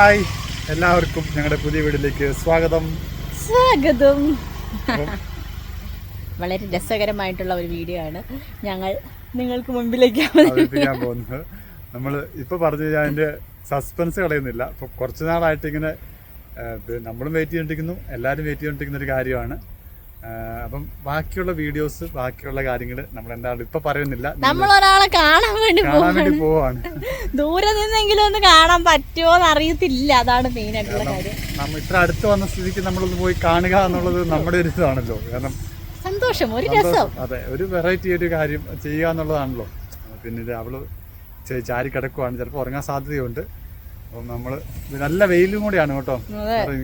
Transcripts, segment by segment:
Hi എല്ലാവർക്കും ഞങ്ങളുടെ പുതിയ വീട്ടിലേക്ക് സ്വാഗതം. സ്വാഗതം. വളരെ രസകരമായിട്ടുള്ള ഒരു വീഡിയോ ആണ് ഞങ്ങൾ നിങ്ങൾക്ക് മുമ്പിലേക്ക് പോകുന്നത്. നമ്മൾ ഇപ്പൊ പറഞ്ഞു ഞാൻ അതിന്റെ സസ്പെൻസ് കളയുന്നില്ല. ഇപ്പൊ കുറച്ചു നാളായിട്ട് ഇങ്ങനെ നമ്മളും വെയിറ്റ് ചെയ്തിരിക്കുന്നു എല്ലാവരും വെയിറ്റ് ചെയ്തിരിക്കുന്ന ഒരു കാര്യമാണ്. അപ്പം ബാക്കിയുള്ള വീഡിയോസ് ബാക്കിയുള്ള കാര്യങ്ങൾ നമ്മൾ എന്താണ് ഇപ്പൊ പറയുന്നില്ല. നമ്മൾ ഒരാളെ കാണാൻ വേണ്ടി കാണാൻ വേണ്ടി പോവാണ്. ദൂരെ നിന്നെങ്കിലും ഒന്ന് കാണാൻ പറ്റുമോ എന്ന് അറിയത്തില്ല. അതാണ് മെയിൻ ആയിട്ടുള്ള കാര്യം. നമ്മൾ ഇത്ര അടുത്ത് വന്ന സ്ഥിതിക്ക് നമ്മളൊന്ന് പോയി കാണുക എന്നുള്ളത് നമ്മുടെ ഒരു ഇതാണല്ലോ. കാരണം സന്തോഷം ഒരു രസം. അതെ ഒരു വെറൈറ്റി ഒരു കാര്യം ചെയ്യുക എന്നുള്ളതാണല്ലോ. പിന്നെ ഇത് അവൾ ചാരി കിടക്കുവാണ്. ചിലപ്പോൾ ഉറങ്ങാൻ സാധ്യതയുണ്ട്. അപ്പം നമ്മൾ നല്ല വെയിലും കൂടിയാണ് കേട്ടോ.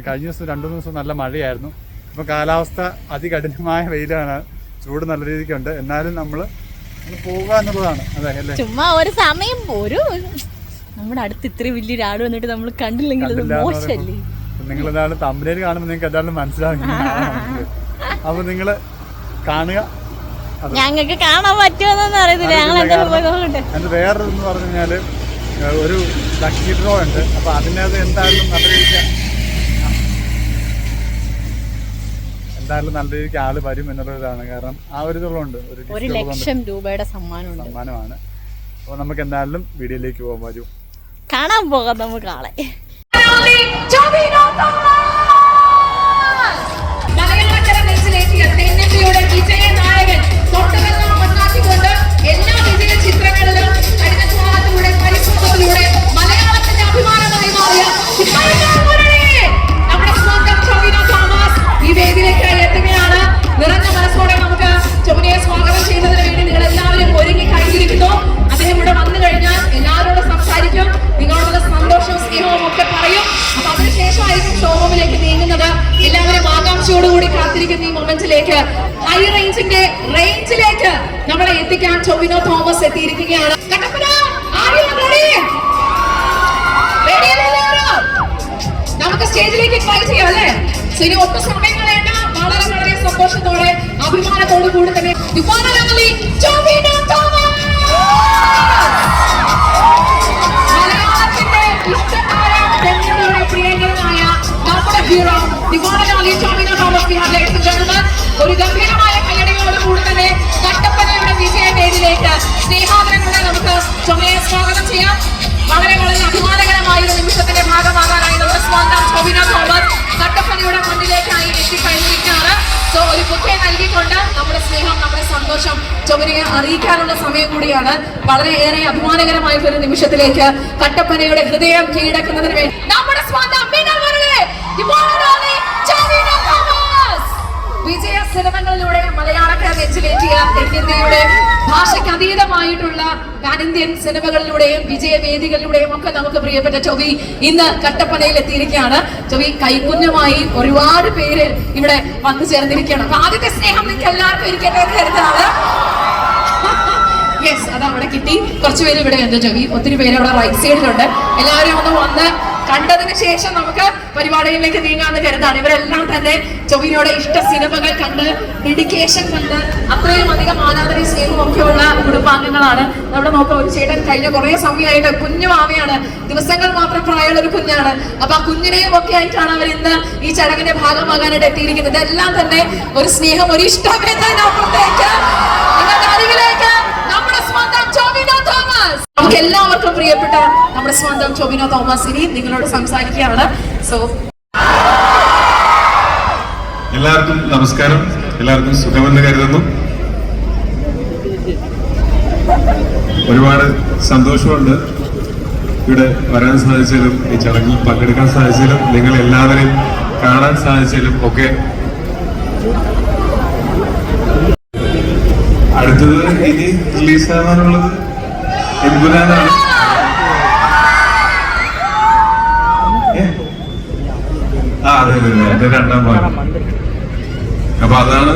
കഴിഞ്ഞ ദിവസം രണ്ടു മൂന്ന് ദിവസം നല്ല മഴയായിരുന്നു. ഇപ്പൊ കാലാവസ്ഥ അതികഠിനമായ വെയിലാണ്. ചൂട് നല്ല രീതിക്കുണ്ട്. എന്നാലും നമ്മൾ പോവുക എന്നുള്ളതാണ്. അതെ അല്ലേ? ചുമ്മാ ഒരു സമയം ഒരു നമ്മുടെ അടുത്ത് ഇത്രയും വലിയ ആട് വന്നിട്ട് നമ്മൾ കണ്ടില്ലെങ്കിൽ മോശമല്ലേ? നിങ്ങൾ എന്തായാലും തമ്പനയിൽ കാണുമ്പോൾ നിങ്ങൾക്ക് എന്തായാലും മനസ്സിലാകും അപ്പൊ നിങ്ങൾ കാണുക. ഞങ്ങൾക്ക് കാണാൻ പറ്റുമെന്നൊന്നും അറിയത്തില്ല. ഞങ്ങൾ എന്തായാലും പോയി അതിന്റെ വേറൊരു എന്ന് പറഞ്ഞു കഴിഞ്ഞാൽ ഒരു ലക്കി ഡ്രോ ഉണ്ട്. അപ്പൊ അതിനകത്ത് എന്തായാലും നല്ല രീതിക്ക് എന്തായാലും നല്ല രീതിക്ക് ആൾ വരും എന്നുള്ളതാണ് കാരണം ആ ഒരു ഇതുള്ളതുണ്ട് ഒരു ഒരു ലക്ഷം രൂപയുടെ സമ്മാനം സമ്മാനമാണ് അപ്പോൾ നമുക്ക് എന്തായാലും വീഡിയോയിലേക്ക് പോകാൻ വരും കാണാൻ പോകാം നമുക്ക് ആളെ ഇനി ഒട്ടും സമയം കളയണ്ട. വളരെ വളരെ സന്തോഷത്തോടെ അഭിമാനത്തോടു കൂടി തന്നെ മലയാളത്തിന്റെ നമ്മുടെ ഹീറോ ദിവാനലാലി ഒരു നൽകിക്കൊണ്ട് നമ്മുടെ സ്നേഹം നമ്മുടെ സന്തോഷം ചുമരിയെ അറിയിക്കാനുള്ള സമയം കൂടിയാണ്. വളരെ ഏറെ അഭിമാനകരമായ ഒരു നിമിഷത്തിലേക്ക് കട്ടപ്പനയുടെ ഹൃദയം കീഴടക്കുന്നതിന് വേണ്ടി നമ്മുടെ സ്വന്തം വിജയ സിനിമകളിലൂടെ മലയാളക്കാർ നെഞ്ചിലേറ്റിയ തെന്നിന്ത്യയുടെ ഭാഷയ്ക്ക് അതീതമായിട്ടുള്ള പാൻ ഇന്ത്യൻ സിനിമകളിലൂടെയും വിജയവേദികളിലൂടെയും ഒക്കെ നമുക്ക് പ്രിയപ്പെട്ട ചൊവി ഇന്ന് കട്ടപ്പനയിൽ എത്തിയിരിക്കുകയാണ്. ചൊവി കൈക്കുഞ്ഞുമായി ഒരുപാട് പേര് ഇവിടെ വന്നു ചേർന്നിരിക്കുകയാണ്. അപ്പൊ ആദ്യത്തെ സ്നേഹം നിങ്ങൾക്ക് എല്ലാവർക്കും ഇരിക്കട്ടെ എന്ന് കരുതാണ് യെസ് അത് അവിടെ കിട്ടി. കുറച്ചുപേര് ഇവിടെ ഉണ്ട് ചൊവി ഒത്തിരി പേര് അവിടെ റൈറ്റ് സൈഡിലുണ്ട് എല്ലാവരും ഒന്ന് വന്ന് കണ്ടതിന് ശേഷം നമുക്ക് പരിപാടിയിലേക്ക് നീങ്ങാന്ന് കരുതാണ്. ഇവരെല്ലാം തന്നെ ചൊവ്വയോടെ ഇഷ്ട സിനിമകൾ കണ്ട് ഡെഡിക്കേഷൻ കണ്ട് അത്രയും അധികം ആരാധന സ്നേഹവും ഒക്കെയുള്ള കുടുംബാംഗങ്ങളാണ്. നമ്മുടെ നോക്കാം ഒരു ചേട്ടൻ കഴിഞ്ഞ കുറെ സമയമായിട്ട് കുഞ്ഞു മാവയാണ് ദിവസങ്ങൾ മാത്രം പ്രായമുള്ള ഒരു കുഞ്ഞാണ്. അപ്പൊ ആ കുഞ്ഞിനെയും ഒക്കെ ആയിട്ടാണ് അവർ ഇന്ന് ഈ ചടങ്ങിന്റെ ഭാഗമാകാനായിട്ട് എത്തിയിരിക്കുന്നത്. ഇതെല്ലാം തന്നെ ഒരു സ്നേഹം ഒരു ഇഷ്ടം എന്നതിനപ്പുറത്തേക്ക് നിങ്ങളുടെ നമുക്ക് എല്ലാവർക്കും പ്രിയപ്പെട്ട നമ്മുടെ സ്വന്തം ടോമിനോ തോമസ് ഇനി നിങ്ങളോട് സംസാരിക്കുകയാണ്. സോ എല്ലാവർക്കും നമസ്കാരം. എല്ലാവർക്കും സുഖമെന്ന് കരുതുന്നു. ഒരുപാട് സന്തോഷമുണ്ട് ഇവിടെ വരാൻ സാധിച്ചാലും ഈ ചടങ്ങിൽ പങ്കെടുക്കാൻ സാധിച്ചാലും നിങ്ങൾ എല്ലാവരെയും കാണാൻ സാധിച്ചാലും ഒക്കെ. അടുത്തത് ഇനി റിലീസ് ആ അതെ അതെ അതെ. എന്റെ രണ്ടാം ഭാഗം. അപ്പൊ അതാണ്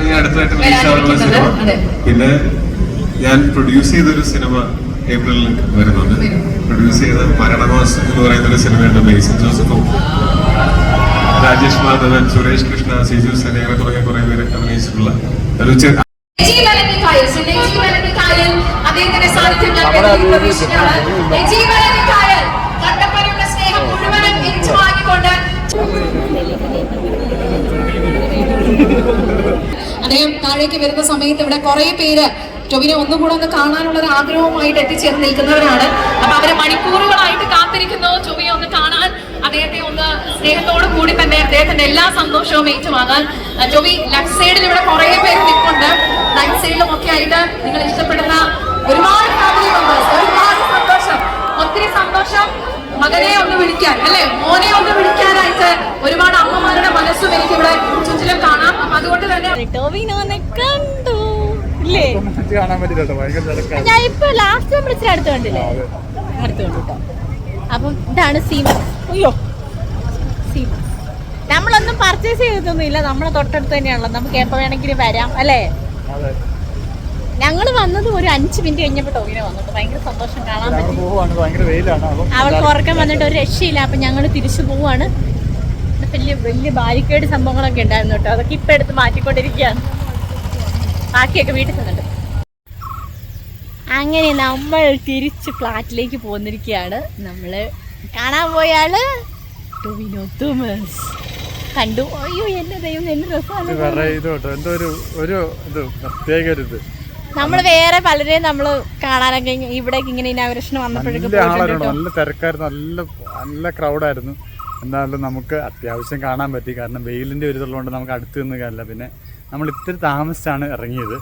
ഈ അടുത്തായിട്ട് റിലീസ് ആവാനുള്ള സിനിമ. പിന്നെ ഞാൻ പ്രൊഡ്യൂസ് ചെയ്തൊരു സിനിമ ഏപ്രിലിൽ വരുന്നുണ്ട്. പ്രൊഡ്യൂസ് ചെയ്ത മരണമാസ് എന്ന് പറയുന്ന ഒരു സിനിമയുണ്ട് ബേസിൻ ജോസഫും. രാജേഷ് മാധവൻ സുരേഷ് കൃഷ്ണ സിജു സനേഹ തുടങ്ങിയ കുറെ പേര് അഭിനയിച്ചിട്ടുള്ള ഒരു അദ്ദേഹത്തിന്റെ സാന്നിധ്യം അദ്ദേഹം താഴേക്ക് വരുന്ന സമയത്ത് ഇവിടെ കുറെ പേര് ടൊവിനെ ഒന്നുകൂടെ ഒന്ന് കാണാനുള്ള ഒരു ആഗ്രഹവുമായിട്ട് എത്തിച്ചേർന്ന് നിൽക്കുന്നവരാണ്. അപ്പൊ അവരെ മണിക്കൂറുകളായിട്ട് കാത്തിരിക്കുന്നു ടൊവിനെ ഒന്ന് കാണാൻ. അദ്ദേഹത്തെ ഒന്ന് സ്നേഹത്തോടു കൂടി തന്നെ അദ്ദേഹത്തിന്റെ എല്ലാ സന്തോഷവും ഏറ്റുവാങ്ങാൻ. ടൊവി ലെഫ്റ്റ് സൈഡിൽ ഇവിടെ കുറെ പേര് നിൽപ്പുണ്ട്. റൈറ്റ് സൈഡിലും ഒക്കെ ആയിട്ട് നിങ്ങൾ ഇഷ്ടപ്പെടുന്ന ഒരുപാട് ഫാമിലി മെമ്പേഴ്സ് ഒരുപാട് സന്തോഷം. ഒത്തിരി സന്തോഷം. മകനെ ഒന്ന് വിളിക്കാൻ അല്ലെ? മോനെ ഒന്ന് വിളിക്കാനായിട്ട് ഒരുപാട് അമ്മമാരുടെ മനസ്സും എനിക്ക് ഇവിടെ ചുറ്റിലും കാണാം. അതുകൊണ്ട് തന്നെ ടോവിനോനെ കണ്ടു. ഞാൻ ഇപ്പൊ ലാസ്റ്റ് നമ്മൾ ഇച്ചിരി അടുത്ത് കണ്ടില്ലേ? അടുത്ത് കണ്ടു കേട്ടോ അപ്പം ഇതാണ് സീമസ് അയ്യോ. സീമസ് നമ്മളൊന്നും പർച്ചേസ് ചെയ്തൊന്നുമില്ല നമ്മളെ തൊട്ടടുത്ത് തന്നെയാണല്ലോ. നമുക്ക് എപ്പോ വേണമെങ്കിലും വരാം അല്ലേ? അതെ. ഞങ്ങൾ വന്നത് ഒരു അഞ്ച് മിനിറ്റ് കഴിഞ്ഞപ്പോൾ ടോവിനെ വന്നിട്ട് ഭയങ്കര സന്തോഷം കാണാൻ പറ്റി. അവൾക്ക് ഉറക്കം വന്നിട്ട് ഒരു രക്ഷയില്ല അപ്പൊ ഞങ്ങൾ തിരിച്ചു പോവാണ് വലിയ വലിയ ബാരിക്കേഡ് സംഭവങ്ങളൊക്കെ ഉണ്ടായിരുന്നു കേട്ടോ. അതൊക്കെ ഇപ്പൊ എടുത്ത് മാറ്റിക്കൊണ്ടിരിക്കുകയാണ്. ബാക്കിയൊക്കെ വീട്ടിൽ ചെന്നിട്ട്. അങ്ങനെ നമ്മൾ തിരിച്ച് ഫ്ലാറ്റിലേക്ക് പോന്നിരിക്കുകയാണ്. നമ്മൾ കാണാൻ ടൊവിനോ തോമസ്. കണ്ടു. അയ്യോ എന്റെ ദൈവം എന്റെ രസമാണ് വേറെ ഇത് എന്തോ ഒരു ഒരു പ്രത്യേക ഒരു ഇത്. നമ്മൾ വേറെ പലരെയും നമ്മൾ കാണാനൊക്കെ ഇവിടേക്ക് ഇങ്ങനെ ഇനാഗ്രേഷൻ വന്നപ്പോഴേക്കും നല്ല ആളായിരുന്നു നല്ല തിരക്കായിരുന്നു. നല്ല നല്ല ക്രൗഡായിരുന്നു എന്നാലും നമുക്ക് അത്യാവശ്യം കാണാൻ പറ്റി. കാരണം വെയിലിന്റെ ഒരു ഇതുള്ളതുകൊണ്ട് നമുക്ക് അടുത്ത് നിന്ന് കാര്യമില്ല പിന്നെ നമ്മൾ ഇത്തിരി താമസിച്ചാണ് ഇറങ്ങിയത്.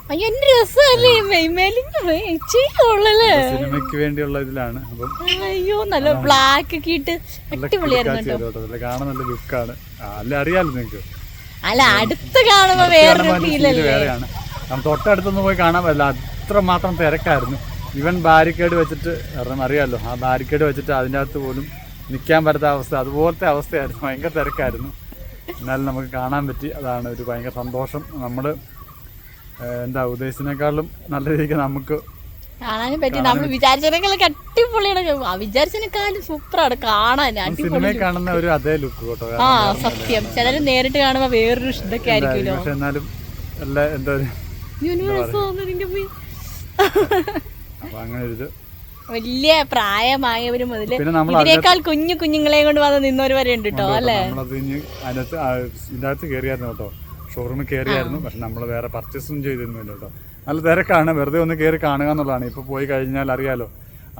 സിനിമയ്ക്ക് വേണ്ടിയുള്ള ഇതിലാണ്. അയ്യോ നല്ല ബ്ലാക്ക് ഒക്കെ ഇട്ട് അടിപൊളിയായിരുന്നു കാണാൻ നല്ല ലുക്കാണ് അല്ല അറിയാലോ നിങ്ങൾക്ക്? അല്ല അടുത്ത് കാണുമ്പോ വേറെ ഫീലല്ലേ നമ്മൾ തൊട്ടടുത്തൊന്നും പോയി കാണാൻ പറ്റില്ല. അത്രമാത്രം തിരക്കായിരുന്നു. ഇവൻ ബാരിക്കേഡ് വെച്ചിട്ട് കാരണം അറിയാമല്ലോ ആ ബാരിക്കേഡ് വെച്ചിട്ട് അതിന്റെ അകത്ത് പോലും നിൽക്കാൻ പറ്റാത്ത അവസ്ഥ. അതുപോലത്തെ അവസ്ഥയായിരുന്നു. ഭയങ്കര തിരക്കായിരുന്നു. എന്നാലും നമുക്ക് കാണാൻ പറ്റി. അതാണ് ഒരു ഭയങ്കര സന്തോഷം. നമ്മൾ എന്താ ഉദ്ദേശിച്ചതിനേക്കാളും നല്ല രീതിക്ക് നമുക്ക് കാണാനും പറ്റി. നമ്മൾ വിചാരിച്ചതിനേക്കാളൊക്കെ അടിപൊളിയാണ്. വിചാരിച്ചതിനേക്കാളും സൂപ്പറാണ്. കാണാൻ സിനിമയിൽ കാണുന്ന ഒരു അതേ ലുക്ക് കേട്ടോ. ആ സത്യം. ചിലര് നേരിട്ട് കാണുമ്പോൾ വേറൊരു ഇതൊക്കെ ആയിരിക്കുമല്ലോ. പക്ഷെ എന്നാലും എല്ലാ എന്താ വലിയ പ്രായമായവര് മുതൽ ഇതിനേക്കാൾ കുഞ്ഞു കുഞ്ഞുങ്ങളെ കൊണ്ട് വന്ന് നിന്നവര് വരെ ഉണ്ട് കേട്ടോ അല്ലേ? കയറിയായിരുന്നു കേട്ടോ ഷോറൂമിൽ കയറിയായിരുന്നു പക്ഷെ നമ്മൾ വേറെ പർച്ചേസും ചെയ്തിരുന്നില്ല കേട്ടോ നല്ല തിരക്കാണ്. വെറുതെ ഒന്ന് കയറി കാണുക എന്നുള്ളതാണ്. ഇപ്പൊ പോയി കഴിഞ്ഞാൽ അറിയാലോ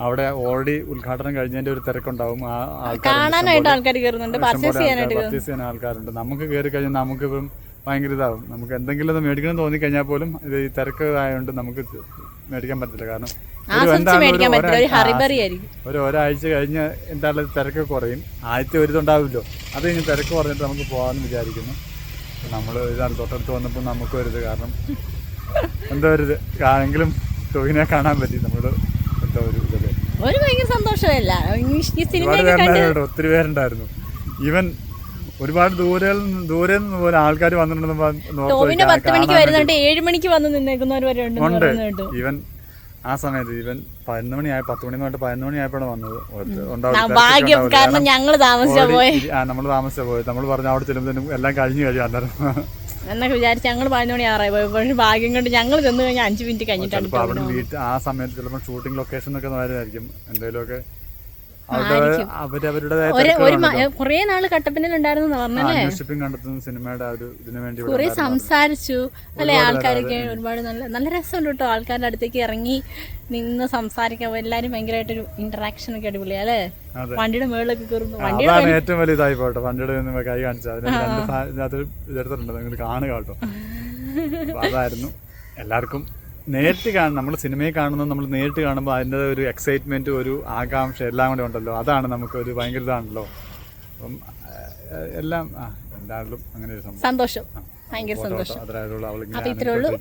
അവിടെ ഓൾറെഡി ഉദ്ഘാടനം കഴിഞ്ഞതിന്റെ ഒരു തിരക്കുണ്ടാവും. കാണാനായിട്ട്. ആൾക്കാർ കയറുന്നുണ്ട് പർച്ചേസ് ചെയ്യാൻ ആൾക്കാരുണ്ട്. നമുക്ക് കയറി കഴിഞ്ഞാൽ നമുക്ക് ഇപ്പം ഭയങ്കര ഇതാവും. നമുക്ക് എന്തെങ്കിലും ഒന്ന് മേടിക്കണം തോന്നിക്കഴിഞ്ഞാൽ പോലും ഇത് ഈ തിരക്ക് ആയതുകൊണ്ട് നമുക്ക് മേടിക്കാൻ പറ്റില്ല കാരണം ഒരു ഒരാഴ്ച- കഴിഞ്ഞ് എന്തായാലും തിരക്ക് കുറയും. ആദ്യത്തെ ഒരു ഇതുണ്ടാവില്ലോ അത് കഴിഞ്ഞ് തിരക്ക് കുറഞ്ഞിട്ട് നമുക്ക് പോകാമെന്ന് വിചാരിക്കുന്നു. നമ്മൾ ഇതാണ് തൊട്ടടുത്ത് വന്നപ്പോൾ നമുക്ക് ഒരു ഇത് കാരണം എന്താ ഒരു ഇത്. എങ്കിലും ടോയിനെ കാണാൻ പറ്റി. നമ്മൾ എന്തോ ഒരു ഇതല്ലേ. ഒരു ഭയങ്കര സന്തോഷമല്ല. ഒത്തിരി പേരുണ്ടായിരുന്നു. ഈവൻ ഒരുപാട് ദൂരെ ദൂരെ പോലെ ആൾക്കാർ വന്നിട്ടുണ്ടെന്ന് പത്ത് മണിക്ക് വരുന്നുണ്ട് ഏഴ് മണിക്ക് വന്ന് നിന്നേക്കുന്നവർ വരെ ഉണ്ട്. ഇവൻ ആ സമയത്ത് ഇവൻ പതിനൊന്ന് മണിയായി പത്ത് മണി തൊട്ട് പതിനൊന്ന് മണിയായപ്പോഴാണ് വന്നത്. ഭാഗ്യം. കാരണം ഞങ്ങൾ താമസിച്ച ആ നമ്മൾ താമസിച്ച പോയത് നമ്മൾ പറഞ്ഞു അവിടെ ചെല്ലുമ്പോൾ എല്ലാം കഴിഞ്ഞു കഴിയും അന്നേരം. എന്നൊക്കെ വിചാരിച്ച് ഞങ്ങൾ പതിനൊന്ന് മണി ആറായി പോയി. പക്ഷെ ഭാഗ്യം കൊണ്ട് ഞങ്ങൾ ചെന്ന് കഴിഞ്ഞാൽ അഞ്ച് മിനിറ്റ് കഴിഞ്ഞിട്ടാണ് ആ സമയത്ത് ചിലപ്പോൾ ഷൂട്ടിംഗ് ലൊക്കേഷൻ ഒക്കെ വരുന്നതായിരിക്കും എന്തെങ്കിലുമൊക്കെ അവരുടെ അവരവരുടേതായ ഒരു ഒരു കുറേ നാൾ കട്ടപ്പനയിൽ ഉണ്ടായിരുന്നു പറഞ്ഞല്ലേ? കൊറേ. സംസാരിച്ചു. അല്ലെ ആൾക്കാരൊക്കെ ഒരുപാട് നല്ല നല്ല രസമുണ്ട് കേട്ടോ ആൾക്കാരുടെ അടുത്തേക്ക് ഇറങ്ങി നിന്ന് സംസാരിക്കാൻ എല്ലാരും ഭയങ്കരമായിട്ടൊരു ഇന്ററാക്ഷൻ ഒക്കെ അടിപൊളിയാ അല്ലേ. വണ്ടിയുടെ മുകളിലൊക്കെ കയറുന്നു വണ്ടിയുടെ ഏറ്റവും വലിയ ഇതായി പോട്ടെ വണ്ടിയുടെ കൈ കാണിച്ചു കാണുക കേട്ടോ. അതായിരുന്നു. എല്ലാവർക്കും നേരിട്ട് കാണും നമ്മൾ സിനിമയിൽ കാണുന്നത് നമ്മൾ നേരിട്ട് കാണുമ്പോൾ അതിന്റെ ഒരു എക്സൈറ്റ്മെന്റ് ഒരു ആകാംക്ഷ എല്ലാം കൂടെ ഉണ്ടല്ലോ. അതാണ് നമുക്ക് ഒരു ഭയങ്കര ഇതാണല്ലോ. അപ്പം എല്ലാം ആ എന്തായാലും അങ്ങനെ ഒരു സംഭവം. സന്തോഷം. ഭയങ്കര സന്തോഷം. അത്രയുള്ള അവളിങ്ങനെ ഇങ്ങനെ ഇത്രേ ഉള്ളൂ.